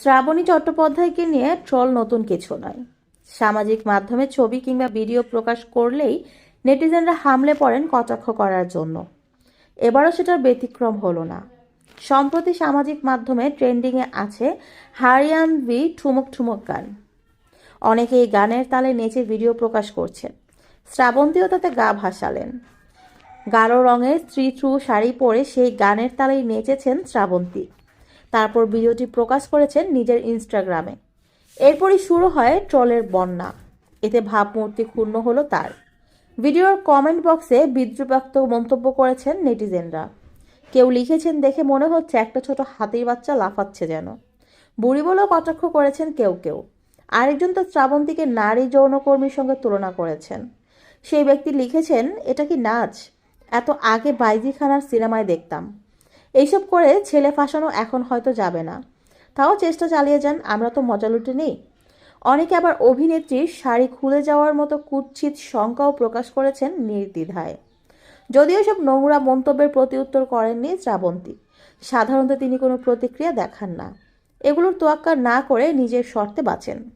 শ্রাবণী চট্টোপাধ্যায়কে নিয়ে ট্রল নতুন কিছু নয়। সামাজিক মাধ্যমে ছবি কিংবা ভিডিও প্রকাশ করলেই নেটিজেনরা হামলে পড়েন কটাক্ষ করার জন্য। এবারও সেটার ব্যতিক্রম হলো না। সম্প্রতি সামাজিক মাধ্যমে ট্রেন্ডিংয়ে আছে হারিয়ান ভি ঠুমুক ঠুমক গান। অনেকে এই গানের তালে নেচে ভিডিও প্রকাশ করছেন। শ্রাবন্তীও তাতে গা ভাসালেন। গাঢ় রঙের স্ত্রী থ্রু শাড়ি পরে সেই গানের তালেই নেচেছেন শ্রাবন্তী। তারপর ভিডিওটি প্রকাশ করেছেন নিজের ইনস্টাগ্রামে এরপরই শুরু হয় ট্রলের বন্যা। এতে ভাবমূর্তি ক্ষুণ্ণ হলো তার। ভিডিওর কমেন্ট বক্সে বিদ্রুপাক্ত মন্তব্য করেছেন নেটিজেনরা। কেউ লিখেছেন, দেখে মনে হচ্ছে একটা ছোট হাতির বাচ্চা লাফাচ্ছে যেন। বুড়ি বলেও কটাক্ষ করেছেন কেউ কেউ। আরেকজন তো শ্রাবন্তীকে নারী যৌনকর্মীর সঙ্গে তুলনা করেছেন। সেই ব্যক্তি লিখেছেন, এটা কি নাচ? এত আগে বাইজি খানার সিনেমায় দেখতাম। এইসব করে ছেলে ফাঁসানো এখন হয়তো যাবে না। তাও চেষ্টা চালিয়ে যান, আমরা তো মজা লুটে নেই। অনেকে আবার অভিনেত্রীর শাড়ি খুলে যাওয়ার মতো কুৎসিত শঙ্কাও প্রকাশ করেছেন নির্দ্বিধায়। যদিও সব নোংরা মন্তব্যের প্রতি উত্তর করেননি শ্রাবন্তী। সাধারণত তিনি কোনো প্রতিক্রিয়া দেখান না। এগুলোর তোয়াক্কা না করে নিজের শর্তে বাঁচেন।